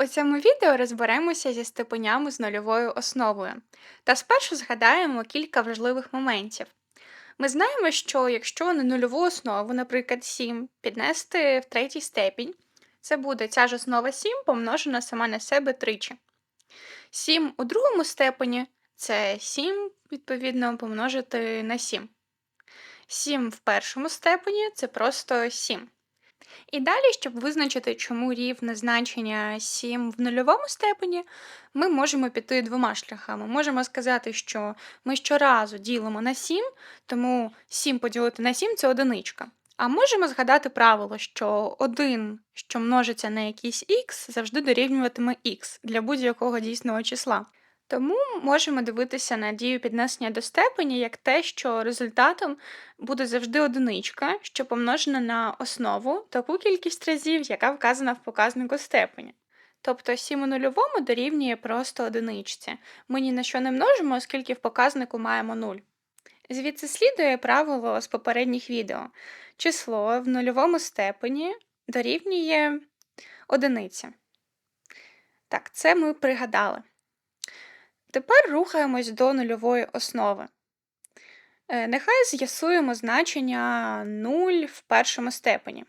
У цьому відео розберемося зі степенями з нульовою основою та спершу згадаємо кілька важливих моментів. Ми знаємо, що якщо на нульову основу, наприклад, 7 піднести в третій степінь, це буде ця ж основа 7 помножена сама на себе тричі. 7 у другому степені це 7, відповідно, помножити на 7. 7 в першому степені це просто 7. І далі, щоб визначити, чому рівне значення 7 в нульовому степені, ми можемо піти двома шляхами. Можемо сказати, що ми щоразу ділимо на 7, тому 7 поділити на 7 це одиничка. А можемо згадати правило, що 1, що множиться на якийсь х, завжди дорівнюватиме х для будь-якого дійсного числа. Тому можемо дивитися на дію піднесення до степені як те, що результатом буде завжди одиничка, що помножена на основу таку кількість разів, яка вказана в показнику степені. Тобто 7 у нульовому дорівнює просто одиничці. Ми ні на що не множимо, оскільки в показнику маємо 0. Звідси слідує правило з попередніх відео. Число в нульовому степені дорівнює одиниці. Так, це ми пригадали. Тепер рухаємось до нульової основи. Е, Нехай з'ясуємо значення 0 в першому степені.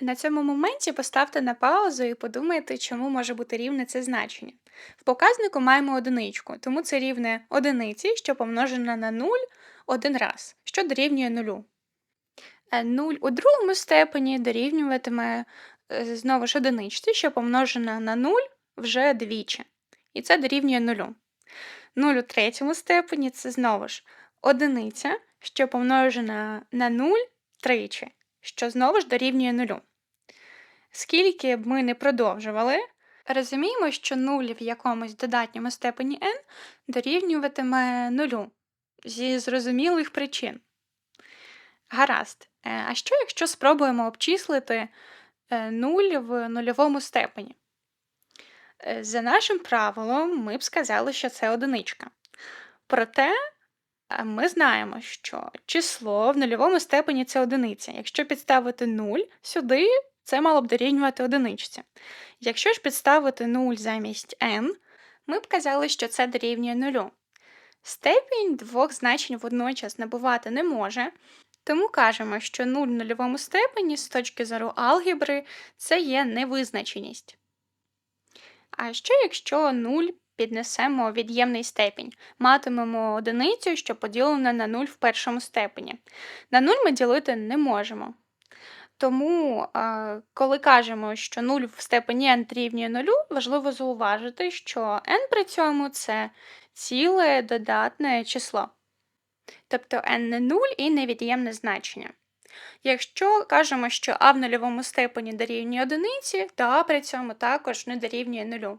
На цьому моменті поставте на паузу і подумайте, чому може бути рівне це значення. В показнику маємо одиничку, тому це рівне одиниці, що помножена на 0 один раз, що дорівнює нулю. 0 у другому степені дорівнюватиме е, знову ж одиничці, що помножена на 0 вже двічі. І це дорівнює нулю. 0 у третьому степені це знову ж одиниця, що помножена на 0 тричі, що знову ж дорівнює нулю. Скільки б ми не продовжували, розуміємо, що 0 в якомусь додатньому степені n дорівнюватиме нулю зі зрозумілих причин. Гаразд. Е, А що, якщо спробуємо обчислити 0 в нульовому степені? Е, За нашим правилом, ми б сказали, що це одиничка. Проте е, ми знаємо, що число в нульовому степені це одиниця. Якщо підставити 0 сюди, це мало б дорівнювати одиничці. Якщо ж підставити 0 замість n, ми б казали, що це дорівнює нулю. Степінь двох значень водночас набувати не може, тому кажемо, що 0 в нульовому степені з точки зору алгебри це є невизначеність. А що якщо 0 піднесемо від'ємний степінь? Матимемо одиницю, що поділена на 0 в першому степені. На 0 ми ділити не можемо. Тому, коли кажемо, що 0 в степені n рівнює 0, важливо зауважити, що n при цьому це ціле додатне число. Тобто n не 0 і невід'ємне значення. Якщо кажемо, що а в нульовому степені дорівнює одиниці, то а при цьому також не дорівнює нулю.